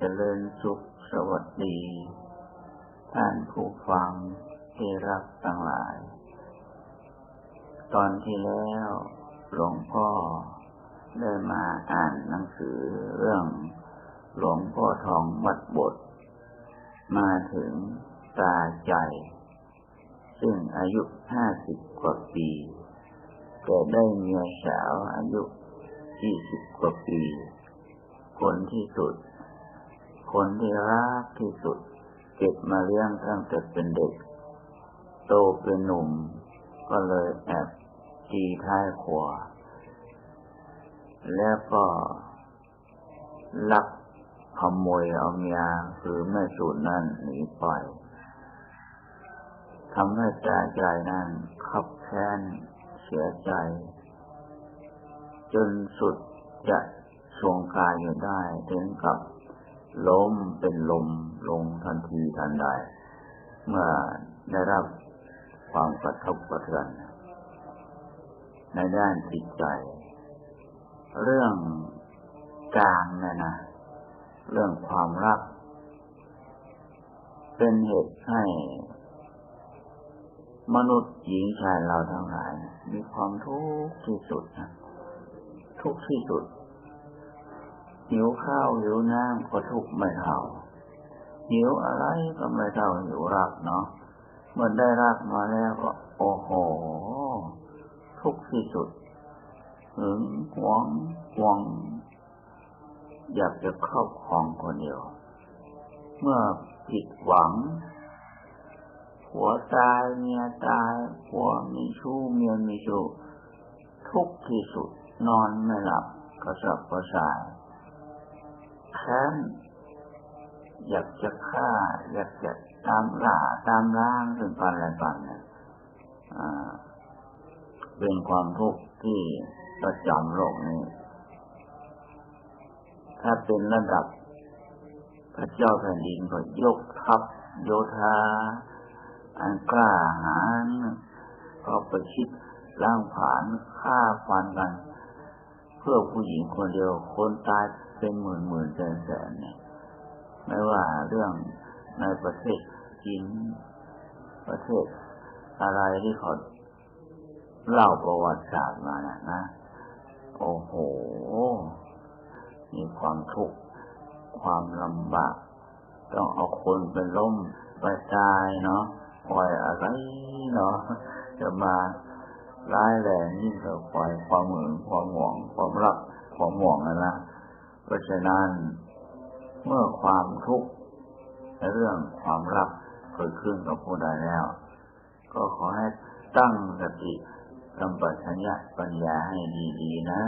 เจริญสุขสวัสดี ท่านผู้ฟังที่รักทั้งหลาย ตอนที่แล้วหลวงพ่อได้มาอ่านหนังสือเรื่องหลวงพ่อทองวัดบท มาถึงตาใจ ซึ่งอายุห้าสิบกว่าปีแต่ได้เมียสาวอายุยี่สิบกว่าปี คนที่สุด คนที่รักที่สุด เก็บมาเลี้ยงตั้งแต่เป็นเด็ก โตเป็นหนุ่ม ก็เลยแอบตีท้ายขวาแล้วก็ลักขโมยเอาเมียคือแม่สูตรนั่นหนีไปทำให้ใจใจนั้นขับแค้นเสียใจ จนสุดจะทรงกายอยู่ได้ถึงกับ ล้มเป็นลมลงทันทีทันใด เมื่อได้รับความกระทบกระเทือนในด้านจิตใจ เรื่องการนะนะ เรื่องความรัก เป็นเหตุให้ มนุษย์หญิงชายเราทั้งหลาย มีความทุกข์ที่สุดนะทุกข์ที่สุด หิวข้าวหิวน้ำก็ทุกข์ไม่เท่าหิวอะไรก็ไม่เท่าหิวรักเนาะเมื่อได้รักมาแล้วก็ โอ้โห ทุกข์ที่สุดหึงหวงหวง อยากจะครอบครองคนเดียว เมื่อผิดหวังผัวตายเมียตายผัวมีชู้เมียมีชู้ทุกที่สุดนอนไม่หลับกระสับกระส่าย แค้นอยากจะฆ่า อยากจะตามล่าตามล้างถึงกันอะไรกันเนี่ยเป็นความทุกข์ที่ประจำโลกนี้ ถ้าเป็นระดับ พระเจ้าแผ่นดินก็ยกทัพโยธา อันกล้าหาญก็ประชิดล่างผานฆ่าฟันกัน เพื่อผู้หญิงคนเดียวคนตาย เป็นหมื่นหมื่นแสนแสนเนี่ยไม่ว่าเรื่องในประเทศจีนประเทศอะไรที่เขาเล่าประวัติศาสตร์มานะนะ โอ้โห มีความทุกข์ความลำบาก ต้องเอาคนไปล้มไปตายเนาะปล่อยอะไรเนาะจะมาร้ายแรงยิ่งกว่าปล่อยความหึงความหวงความรักความหวงนะนะ เพราะฉะนั้น เมื่อความทุกข์ในเรื่องความรักเกิดขึ้นกับผู้ใดแล้ว ก็ขอให้ตั้งสติกำปัญญาปัญญาให้ดีๆนะ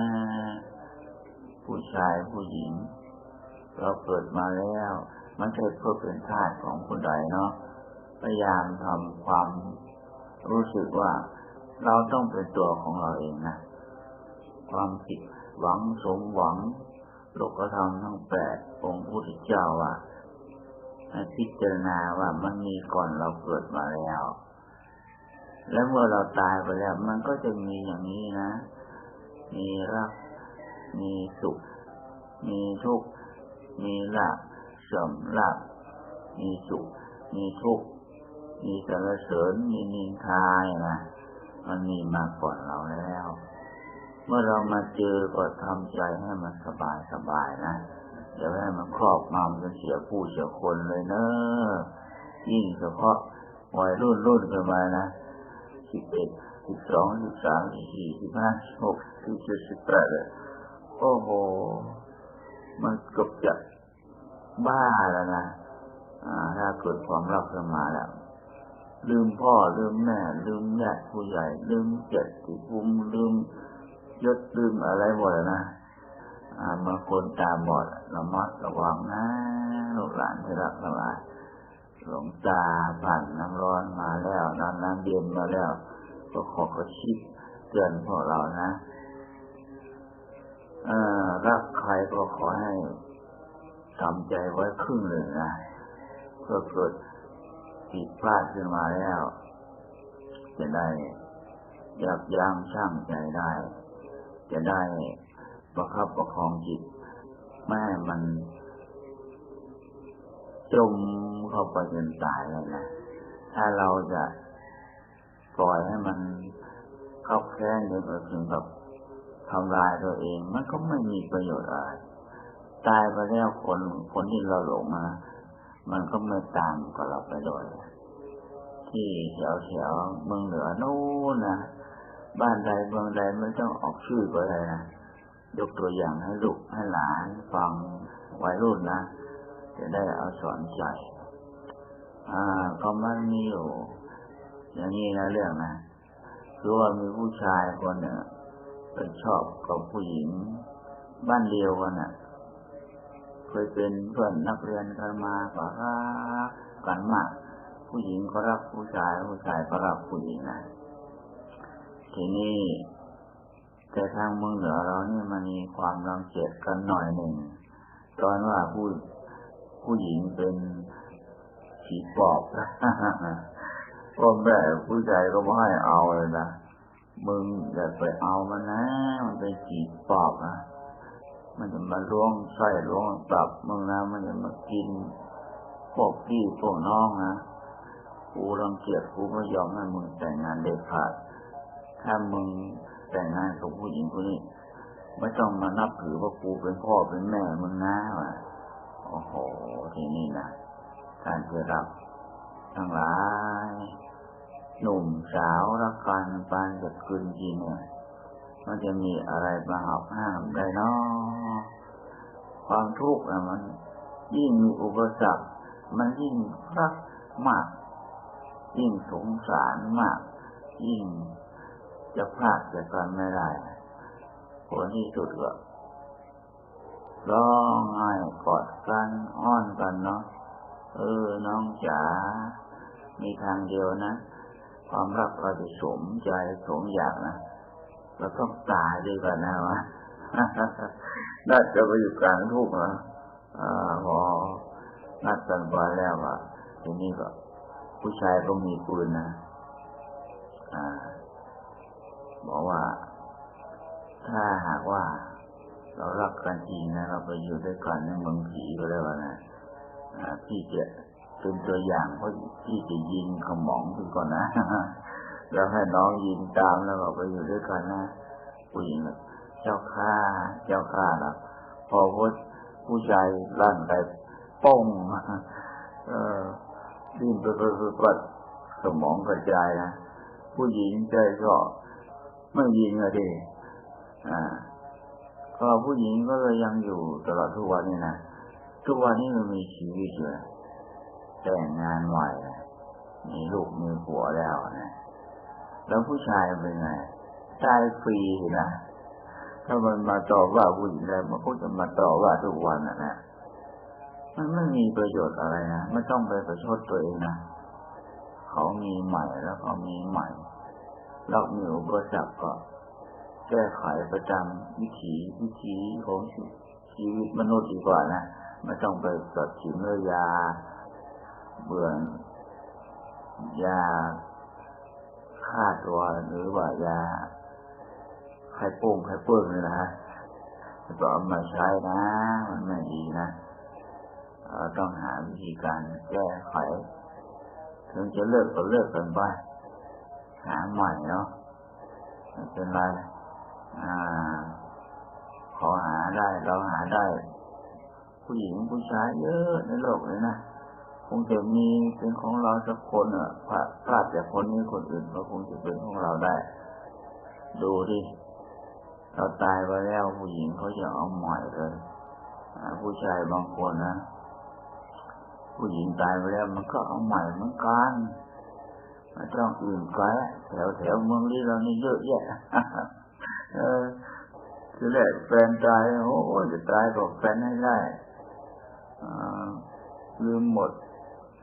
ผู้ชายผู้หญิง เราเกิดมาแล้ว มันใช่เพื่อเป็นทาสของผู้ใดเนาะพยายามทำความรู้สึกว่าเราต้องเป็นตัวของเราเองนะ ความผิดหวังสมหวัง โลกธรรมทั้งแปดองค์พุทธเจ้าว่าให้พิจารณาว่ามันมีก่อนเราเกิดมาแล้ว แล้วเมื่อเราตายไปแล้ว มันก็จะมีอย่างนี้นะ มีรัก มีสุข มีทุกข์ มีลาบเสริมลาบมีสุข มีทุกข์ มีสารเสริญ มีนินทายนะ มันมีมาก่อนเราแล้ว เมื่อเรามาเจอก็ทำใจให้มันสบายสบายนะอย่าให้มันครอบงำจนเสียผู้เสียคนเลยเนอะยิ่งเฉพาะวัยรุ่นรุ่นกันมานะสิบเอ็ดสิบสองสิบสามสิบสี่สิบห้าสิบหกสิบเจ็ดสิบแปดเลยโอ้โห มันกบจะบ้าแล้วนะถ้าเกิดความรักขึ้นมาแล้วลืมพ่อลืมแม่ลืมญาติผู้ใหญ่ลืมเจ็ดติภูมิลืม ยศลืมอะไรหมดนะอ่าบางคนตาบอดระมัดระวังนะลูกหลานที่รักทั้งหลายหลงตาผ่านน้ำร้อนมาแล้วน้ำน้ำเย็นมาแล้ว ก็ขอกระชิบเตือนพวกเรานะรักใครก็ขอให้ทำใจไว้ครึ่งหนึ่งนะเพื่อเกิดผิดพลาดขึ้นมาแล้ว จะได้ยับยั้งชั่งใจได้ จะได้ประคับประคองจิตไม่มันจมเข้าไปจนตายเลยนะ ถ้าเราจะปล่อยให้มันเข้าแค้นจนถึงกับทำลายตัวเอง มันก็ไม่มีประโยชน์อะไร ตายไปแล้วคนคนที่เราหลงนะมันก็ไม่ตางกับเราไปโดยที่แถวแถวเมืองเหนือนู้นนะ บ้านใดเมืองใดไม่ต้องออกชื่อก็ได้นะยกตัวอย่างให้ลูกให้หลานฟังวัยรุ่นนะจะได้เอาสอนใจ อ่า ก็มันมีอยู่อย่างนี้นะเรื่องนะคือว่ามีผู้ชายคนหนึ่งไปชอบกับผู้หญิง บ้านเดียวกันน่ะเคยเป็นเพื่อนนักเรียนกันมาก็รักกันมากผู้หญิงก็รักผู้ชายผู้ชายก็รักผู้หญิงนะ ทีนี้แต่ทางเมืองเหนือเราเนี่ยมันมีความรังเกียจกันหน่อยหนึ่งตอนว่าผู้ผู้หญิงเป็นผีปอบพ่อแม่ผู้ชายก็ไม่ให้เอาเลยนะมึงอย่าไปเอามันนะ มันเป็นผีปอบนะมันจะมาล้วงไส้ล้วงตับมึงนะมันจะมากินพวกพี่พวกน้องนะกูรังเกียจกูไม่ยอมให้มึงแต่งงานเด็ดขาด ถ้ามึงแต่งงานกับผู้หญิงคนนี้ไม่ต้องมานับถือว่ากูเป็นพ่อเป็นแม่มึงนะวะโอ้โห ทีนี้นะการจะรับทั้งหลาย หนุ่มสาวรักกันปานจะคืนจีเนี่ยมันจะมีอะไรมาหักห้ามได้เนาะความทุกข์อะมัน ยิ่งมีอุปสรรค มันยิ่งรักมาก ยิ่งสงสารมาก ยิ่ง จะพลาดจากกันไม่ได้ผลที่สุดก็ร้องไห้กอดกันอ้อนกันเนาะเออ น้องจ๋า มีทางเดียวนะ ความรักเราจะสมใจสมอยากนะ เราต้องตายด้วยกันนะวะน่าจะไปอยู่กลางทุกข์นะอ่าพอนัดกันไปแล้วอะทีนี้ก็ ผู้ชายก็มีปืนนะ อ่า บอกว่า ถ้าหากว่า เรารักกันจริงนะเราไปอยู่ด้วยกันในเมืองผีก็ได้ว่านะพี่จะเป็นตัวอย่างเพราะพี่จะยิงขมองคุณก่อนนะแล้วให้น้องยิงตามแล้วเราไปอยู่ด้วยกันนะผู้หญิงเจ้าข้าเจ้าข้าแล้วพอพูดผู้ชายร่างกายป้องเออดิ้นไปไปไปสมองกระจายนะผู้หญิงใจก็ ไม่ยิงอะดิอ่า ก็ผู้หญิงก็เลยยังอยู่ตลอดทุกวันนี้นะทุกวันนี้มันมีชีวิตอยู่แต่งงานใหม่มีลูกมีผัวแล้วนะแล้วผู้ชายเป็นไงตายฟรีนะถ้ามันมาต่อว่าผู้หญิงแล้วมันก็จะมาต่อว่าทุกวันนะนะมันไม่มีประโยชน์อะไรนะไม่ต้องไปประชดตัวเองนะเขามีใหม่แล้วเขามีใหม่ เรามีอุปสรรคก็แก้ไขประจำวิถีวิถีของชีวิตมนุษย์ดีกว่านะไม่ต้องไปตัดสินเรื่อยา เบื่อยาฆ่าตัวหรือว่ายาไข่ปุ้งไข่เปิ้งเลยนะฮะก็เอามาใช้นะ มันไม่ดีนะเราต้องหาวิธีการแก้ไขถึงจะเลิกก็เลิกกันไป หาใหม่เนาะไม่เป็นไรอ่า ขอหาได้เราหาได้ ผู้หญิงผู้ชายเยอะในโลกเลยนะคงจะมีเป็นของเราสักคนอะพลาดจากคนนี้คนอื่นก็คงจะเป็นของเราได้ ดูดิเราตายไปแล้วผู้หญิงเขาจะเอาใหม่เลยผู้ชายบางคนนะผู้หญิงตายไปแล้วมันก็เอาใหม่เหมือนกัน ไม่ต้องอื่นไกลแถวแถวเมืองนี้เรานี่เยอะแยะเออคือแรกแฟนตายโอ้จะตายบอกแฟนให้ได้ลืมหมด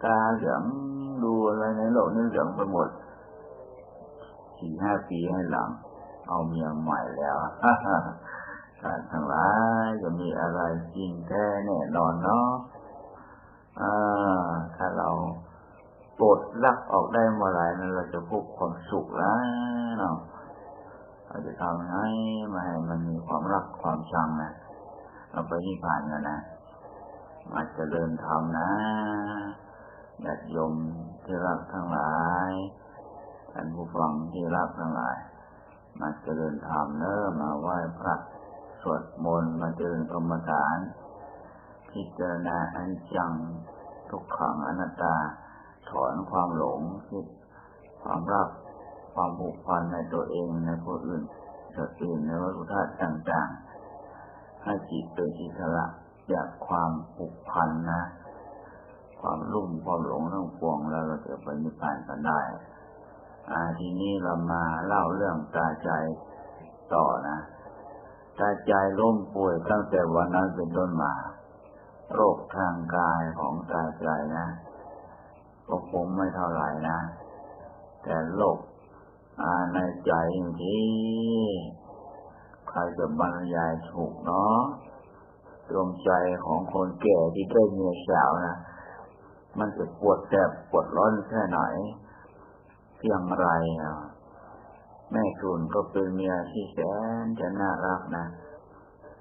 ตาเหลืองดูอะไรในโลกนี้เหลืองไปหมดสี่ห้าปีให้หลัง เอาเมียใหม่แล้วการทั้งหลายจะมีอะไรจริงแท้แน่นอนเนาะถ้าเรา ปลดลักออกได้เมื่อไรนั้นเราจะพบความสุขแล้วเราจะทำให้มาให้มันมีความรักความชังนะเราไปนิพพานกันนะมาจเจริญธรรมนะญาติโยมที่รักทั้งหลายท่านผู้ฟังที่รักทั้งหลายมาเจริญธรรมเนอมาไหว้พระสวดมนต์มาเจริญกรรมฐานพิจารณาอันจังทุกขังอนัตตา ถอนความหลงคิดความรักความผูกพันในตัวเองในผู้อื่นสัตว์อื่นในวัตถุธาตุต่างๆ ให้จิตเป็นอิสระจากความผูกพันนะ ความรุ่มความหลงทั้งปวงแล้วเราจะไปนิพพานกันได้อาทีนี้เรามาเล่าเรื่องตาใจต่อนะ ตาใจล้มป่วยตั้งแต่วันนั้นเป็นต้นมา โรคทางกายของตาใจนะ ก็คงไม่เท่าไหร่นะ แต่โรคอาในใจที่ใครจะบรรยายถูกเนาะดวงใจของคนแก่ที่ได้เมียสาวนะมันจะปวดแสบปวดร้อนแค่ไหนเพียงไรอะแม่ทุนก็เป็นเมียที่แสนจะน่ารักนะ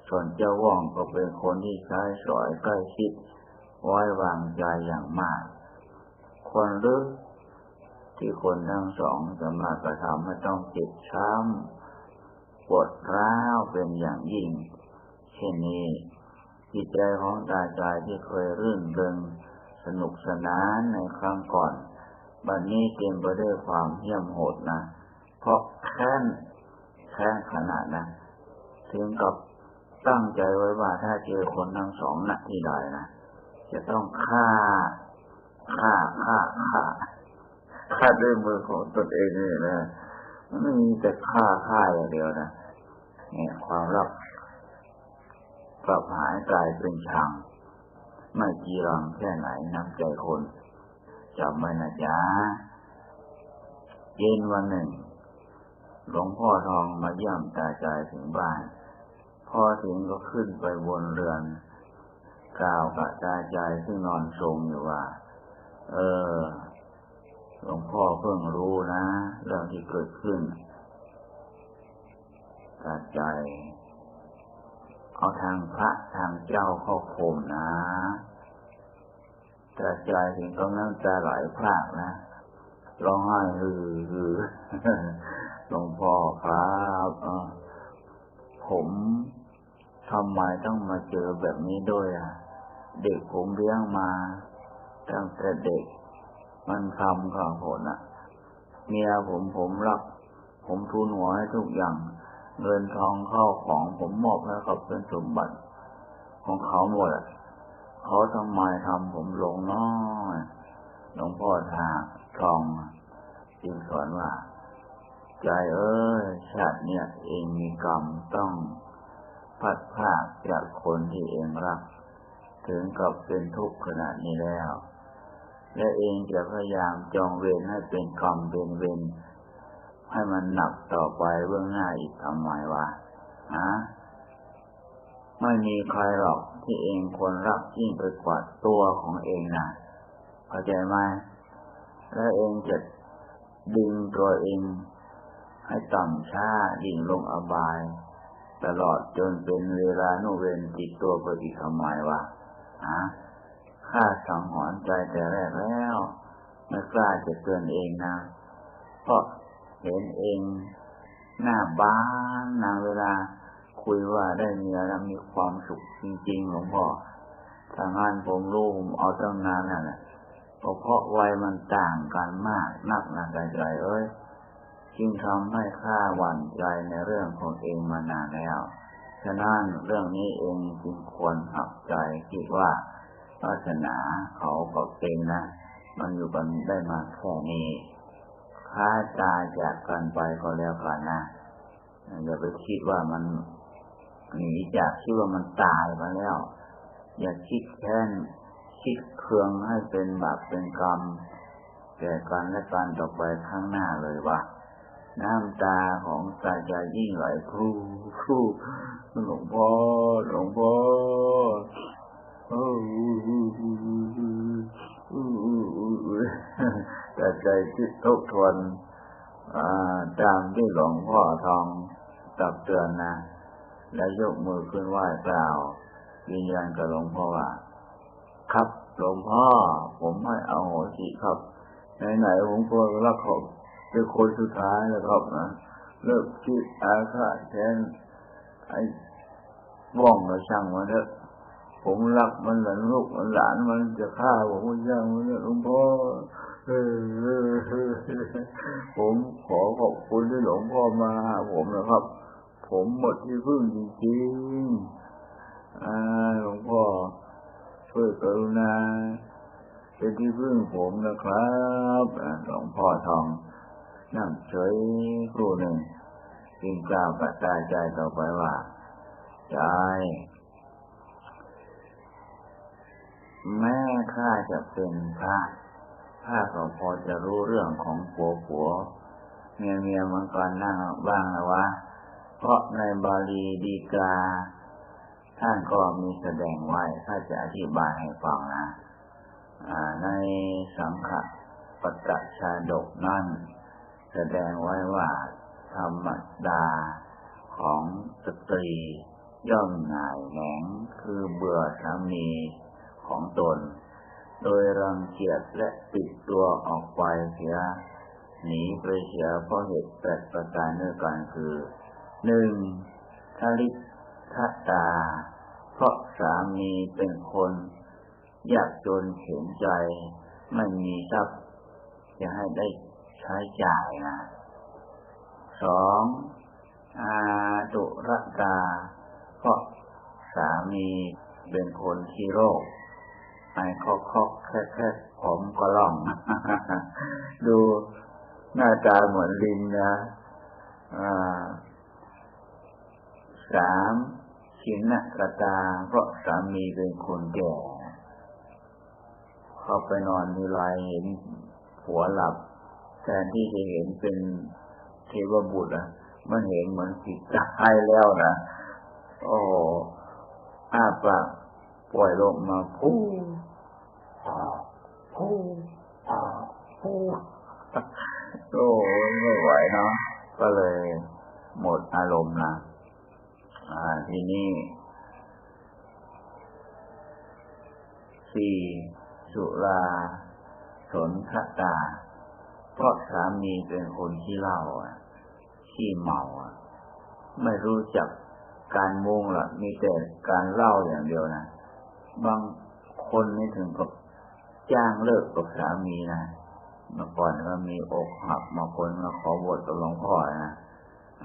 ส่วนเจ้าว่องก็เป็นคนที่ใช้สอยใกล้ชิดไว้วางใจอย่างมาก คนลึกที่คนทั้งสองจะมากระทำไม่ต้องเจ็บช้ำปวดร้าวเป็นอย่างยิ่ง เช่นนี้จิตใจของตาใจที่เคยรื่นเริงสนุกสนานในครั้งก่อนบัดนนี้เต็มไปด้วยความเหี้ยมโหดนะเพราะแค้นแค้นขนาดนะถึงกับตั้งใจไว้ว่าถ้าเจอคนทั้งสองนักที่ใดนะจะต้องฆ่า ฆ่าฆ่าฆ่าฆ่าด้วยมือของตนเองนี่นะไม่มีแต่ฆ่าฆ่าอย่างเดียวนะเนี่ยความรักกลับหายกลายเป็นชังไม่จีรังแค่ไหนน้ำใจคนจำไว้นะจ๊ะเย็นวันหนึ่งหลวงพ่อทองมาเยี่ยมตาใจถึงบ้าน พ่อถึงก็ขึ้นไปบนเรือน กล่าวกับตาใจซึ่งนอนทรงอยู่ว่า เออ หลวงพ่อเพิ่งรู้นะ เรื่องที่เกิดขึ้นตาใจ เอาทางพระทางเจ้าเข้าโคมนะแต่ใจถึงต้องน้ำตาไหลพรากนะร้องไห้ฮือฮือหลวงพ่อครับผมทำไมต้องมาเจอแบบนี้ด้วยอะ เด็กผมเลี้ยงมา ตั้งแต่เด็ก มันทำข้างผลอะเมียผมผมรักผมทุนหัวให้ทุกอย่าง เงินทองเข้าของผมมอบให้เขาเป็นสมบัติ ของเขาหมดเขาทำไมทำผมลงน้อยหลวงพ่อทาทองจึงสอนว่า ใจเอ้ยชาติเนี่ยเองมีกรรมต้องพัดพากจากคนที่เองรัก ถึงกับเป็นทุกข์ขนาดนี้แล้ว และเองจะพยายามจองเวรให้เป็นกรรมเป็นเวรให้มันหนักต่อไปเบื้องหน้าอีกทำไมวะฮะไม่มีใครหรอกที่เองควรรักยิ่งไปกว่าตัวของเองนะเข้าใจไหมแล้วเองจะดึงตัวเอง ให้ต่ำช้าดิ่งลงอบาย ตลอดจนเป็นเวลาโนเวนติดตัวไปอีกทำไมวะฮะ ข้าสังหรณ์ใจแต่แรกแล้วไม่กล้าจะเตือนเองนะเพราะเห็นเองหน้าบ้านนางเวลาคุยว่าได้เมียแล้วมีความสุขจริงๆหลวงพ่อทางงานผมรู้ผมเอาตั้งนานน่ะนะเพราะวัยมันต่างกันมากนักนะใจใจเอ้ยจึงทำให้ข้าหวั่นใจในเรื่องของเองมานานแล้ว ฉะนั้นเรื่องนี้เองจึงควรหักใจคิดว่า ศาสนาเขาบอกเองนนะมันอยู่กันได้มาแค่นี้ถ้าตายจากกันไปก็แล้วกันนะอย่าไปคิดว่ามันหนีจากคิดว่ามันตายมาแล้ว อย่าคิดแค้นคิดเคืองให้เป็นบาปเป็นกรรมแก่กันและกันต่อไปข้างหน้าเลยว่าน้ำตาของตาจะยิ่งไหลครูครูหลวงพ่อหลวงพ่อ แต่ใจคิดทบทวนตามที่หลวงพ่อทองตักเตือนนะ แล้วยกมือขึ้นไหว้กล่าวยืนยันกับหลวงพ่อว่า ครับหลวงพ่อ ผมไม่เอาโหสิครับไหนๆผมก็รักเขาเป็นคนสุดท้ายแล้วครับนะเลิกคิดอาฆาตแทนไอ้ว่องเราช่างมันเถอะ ผมรักมันหลานลูกมันหลานมันจะฆ่าผมก็ช่างมันเถอะหลวงพ่อผมขอขอบคุณที่หลวงพ่อมาผมนะครับ ผมหมดที่พึ่งจริงๆหลวงพ่อช่วยกรุณาเป็นที่พึ่งผมนะครับหลวงพ่อทองนั่งเฉยครู่หนึ่งจึงกล่าวกระจายใจต่อไปว่าใจ ข้าจะเป็นพระข้าก็พอจะรู้เรื่องของผัวผัว เมียเมียมันก่อนนั่งบ้างแล้ววะเพราะในบาลีดีกา ท่านก็มีแสดงไว้ถ้าจะอธิบายให้ฟังนะในสังฆปัจจชาดกนั่น แสดงไว้ว่าธรรมดาของสตรีย่อมหน่ายแหงคือเบื่อสามีของตน โดยรังเกียจและปิดตัวออกไปเสียหนีไปเสียเพราะเหตุแปดประการด้วยกันคือหนึ่งทลิทัตา เพราะสามีเป็นคนยากจนเข็นใจ ไม่มีทรัพย์จะให้ได้ใช้จ่ายนะสองอาตุรกาเพราะสามีเป็นคนที่โรค ไอ้คอกคกแค่แค่ผมก็ล่อง ดูหน้าตาเหมือนลิงนะสามชินนกตาเพราะสามีเป็นคนแก่เข้าไปนอนทีไรเห็นหัวหลับแทนที่จะเห็นเป็นเทวบุตรอะมันเห็นเหมือนผิดตายแล้วนะโอ้อาปากปล่อยลงมาพูพูพู โอ้ไม่ไหวเนาะก็เลยหมดอารมณ์นะอ่าทีนี้สี่สุราสนทตาเพราะสามีเป็นคนที่เล่าอะที่เมาอะไม่รู้จักการมุ่งละมีแต่การเล่าอย่างเดียวนะบางคนไม่ถึงกับ จ้างเลิกกับสามีนะเมื่อก่อนก็มีอกหักมาคนมาขอบวชกับหลวงพ่อนะ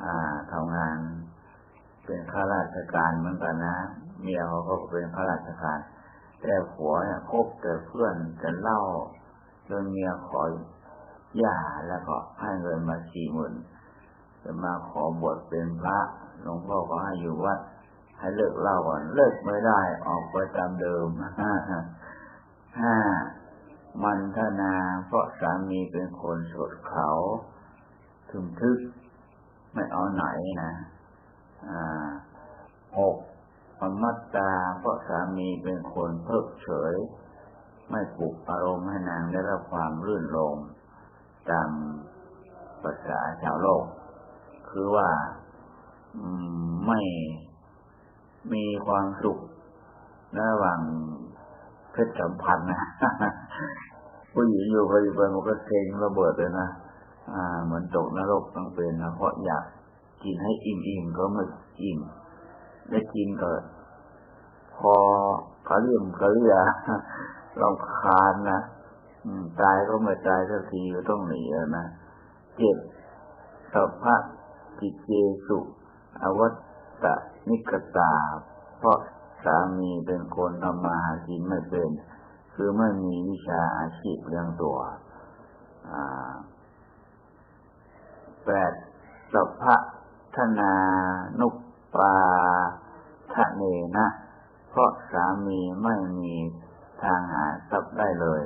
อ่าทำงาน เป็นข้าราชการเหมือนกันนะเมียเขาก็เป็นข้าราชการ แต่ผัวเนี่ยคบแต่เพื่อนจะเล่าจนเมียขอหย่าแล้วก็ให้เงินมาสี่หมื่นจะมาขอบวชเป็นพระหลวงพ่อก็ให้อยู่วัดให้เลิกเล่าก่อนเลิกไม่ได้ออกไปตามเดิม ห้ามันทนาเพราะสามีเป็นคนสดเขาถึงทึกไม่เอาไหนนะอ่าหกอมัตตาเพราะสามีเป็นคนเพิกเฉย ไม่ปลุกอารมณ์ให้นางได้รับความรื่นรมตามภาษาชาวโลก คือว่าไม่มีความสุขระหว่าง เพศสัมพันธ์นะผู้หญิงอยู่ไปไปมันก็เซ็งระเบิดเลยนะอ่า เหมือนตกนรกต้องเป็นนะเพราะอยากกินให้อิ่มๆก็ไม่อิ่มได้กินก็พอเขาเรียมเขาเรียลองคานนะตายก็ไม่ตายสักทีก็ต้องหนีนะเจ็บสัพพะกิเจสุอวัตตนิกตา เพราะ สามีเป็นคนทำมาหากินไม่เป็น คือไม่มีวิชาอาชีพเลี้ยงตัวแปดสัพพะธนานุปปาทะเนนะ เพราะสามีไม่มีทางหาทรัพย์ได้เลย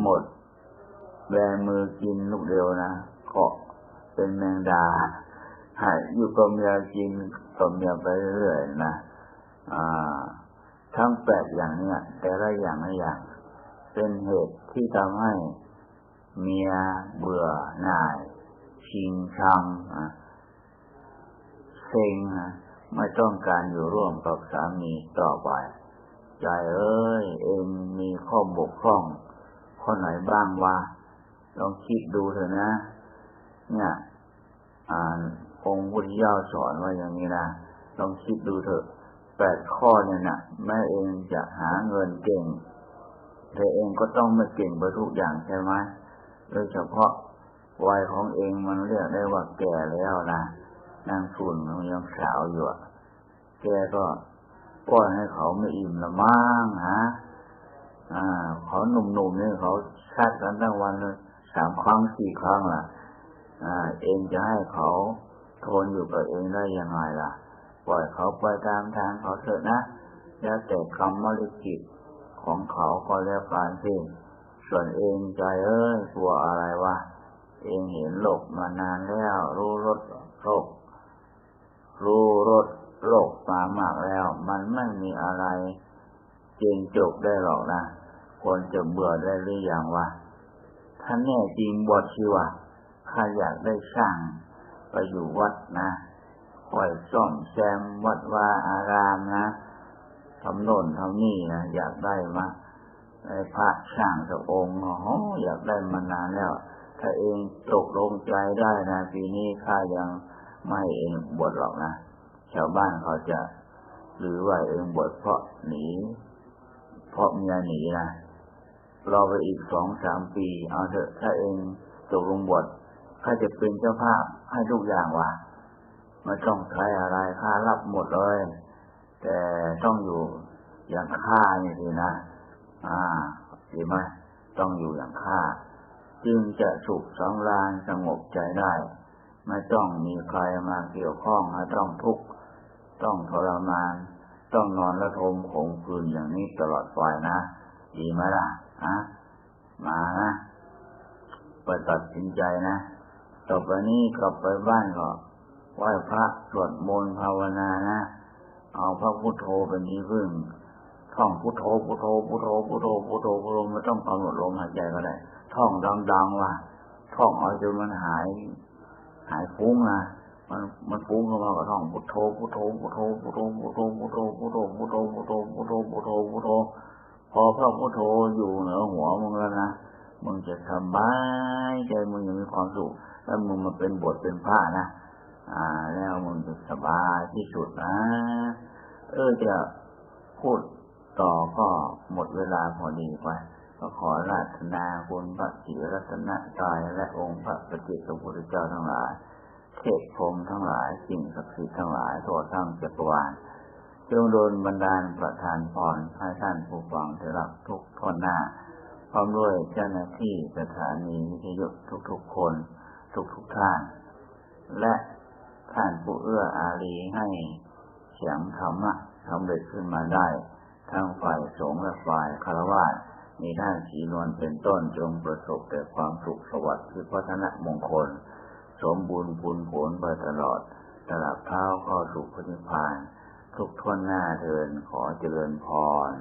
หมดแบมือกินลูกเดียวนะเกาะเป็นแมงดาหายอยู่กับเมียกินกับเมียไปเรื่อยๆนะ อ่า ทั้งแปดอย่างเนี้ยแต่ละอย่างละอย่าง เป็นเหตุที่ทำให้เมียเบื่อหน่าย ชิงชังเซ็งไม่ต้องการอยู่ร่วมกับสามีต่อไปใจเอ้ย เองมีข้อบกพร่องข้อไหนบ้างวะลองคิดดูเถอะนะ เนี่ยอ่านองค์พุทธเจ้าสอนว่าอย่างนี้นะลองคิดดูเถอะ แปดข้อเนี่ยนะแม่เองจะหาเงินเก่งแต่เองก็ต้องไม่เก่งไปทุกอย่างใช่ไหมโดยเฉพาะวัยของเองมันเรียกได้ว่าแก่แล้วนะนางฝุ่นมันยังสาวอยู่แกก็ป้อนให้เขาไม่อิ่มละมั้งฮะอ่าเขาหนุ่มๆเนี่ยเขาชัดกันทั้งวันเลยสามครั้งสี่ครั้งล่ะ อ่า เองจะให้เขาทนอยู่กับเองได้ยังไงล่ะ ปล่อยเขาไปตามทางเขาเถอะนะแล้วแต่กรรมมรกิจของเขาก็แล้วการสิส่วนเองใจเอ้ยกลัวอะไรวะ เองเห็นโลกมานานแล้ว รู้รสโลก รู้รสโลกมามากแล้ว มันไม่มีอะไรจริงจบได้หรอกนะควรจะเบื่อได้หรืออยังวะถ้าแน่จริงบวชชีวะข้าอยากได้ช่างไปอยู่วัดนะ คอยซ่อมแซมวัดว่าอารามนะทำโน่นทำนี่นะอยากได้มาไอ้พระช่างสักองค์โอ้อยากได้มานานแล้ว ถ้าเองตกลงใจได้นะปีนี้ข้ายังไม่เองบวชหรอกนะชาวบ้านเขาจะหรือว่าเองบวชเพราะหนี เพราะเมียหนีนะรอไปอีกสองสามปีเอาเถอะถ้าเองตกลงบวชข้าจะเป็นเจ้าภาพให้ทุกอย่างว่ะ ไม่ต้องใช้อะไรข้ารับหมดเลย แต่ต้องอยู่อย่างข้านี่สินะ อ่าดีไหมต้องอยู่อย่างข้าจึงจะสุขสองรานสงบใจได้ ไม่ต้องมีใครมาเกี่ยวข้องไม่ต้องทุกข์ต้องทรมาน ต้องนอนระทมขงคืนอย่างนี้ตลอดไปนะ ดีไหมล่ะอะมานะไปตัดสินใจนะต่อไปนี้กลับไปบ้านก็ ไหว้พระสวดมนต์ภาวนานะ เอาพระพุทโธเป็นที่พึ่งท่องพุทโธพุทโธพุทโธพุทโธพุทโธพุทโธไม่ต้องกำหนดลมหายใจก็ได้ท่องดังๆว่ะท่องเอาจนมันหาย หายฟุ้งนะมันมันฟุ้งเข้ามาก็ท่องพุทโธพุทโธพุทโธพุทโธพุทโธพุทโธพุทโธพุทโธพุทโธพุทโธพุทโธพุทโธพอพระพุทโธอยู่เหนือหัวมึงแล้วนะมึงจะสบายใจมึงยังมีความสุขแล้วมึงมาเป็นบทเป็นพระนะ อ่า แล้วมึงจะสบายที่สุดนะเออจะพูดต่อก็หมดเวลาพอดีไปก็ขอราธนาคุณพระศิรัตนตายและองค์พระปฏิจจพุทธเจ้าทั้งหลายเทพพรมทั้งหลายสิ่งศักดิ์สิทธิ์ทั้งหลายทั่วทั้งจักรวาลจงโดนบันดาลประทานพรให้ท่านผู้ฟังได้รับทุกทนหน้า พร้อมด้วยเจ้าหน้าที่สถานีวิทยุทุกๆคน ทุกๆท่าน และ ท่านผู้เอื้ออารีให้เสียงธรรมะสำเร็จขึ้นมาได้ ทั้งฝ่ายสงฆ์และฝ่ายคารวะมีท่านสีนวลเป็นต้นจงประสบแต่ความสุขสวัสดิ์คือพัฒนมงคล สมบูรณ์ผลผลไปตลอดตลับเท้าเข้าสู่พระนิพพาน ทุกท่วนหน้าเทินขอเจริญพร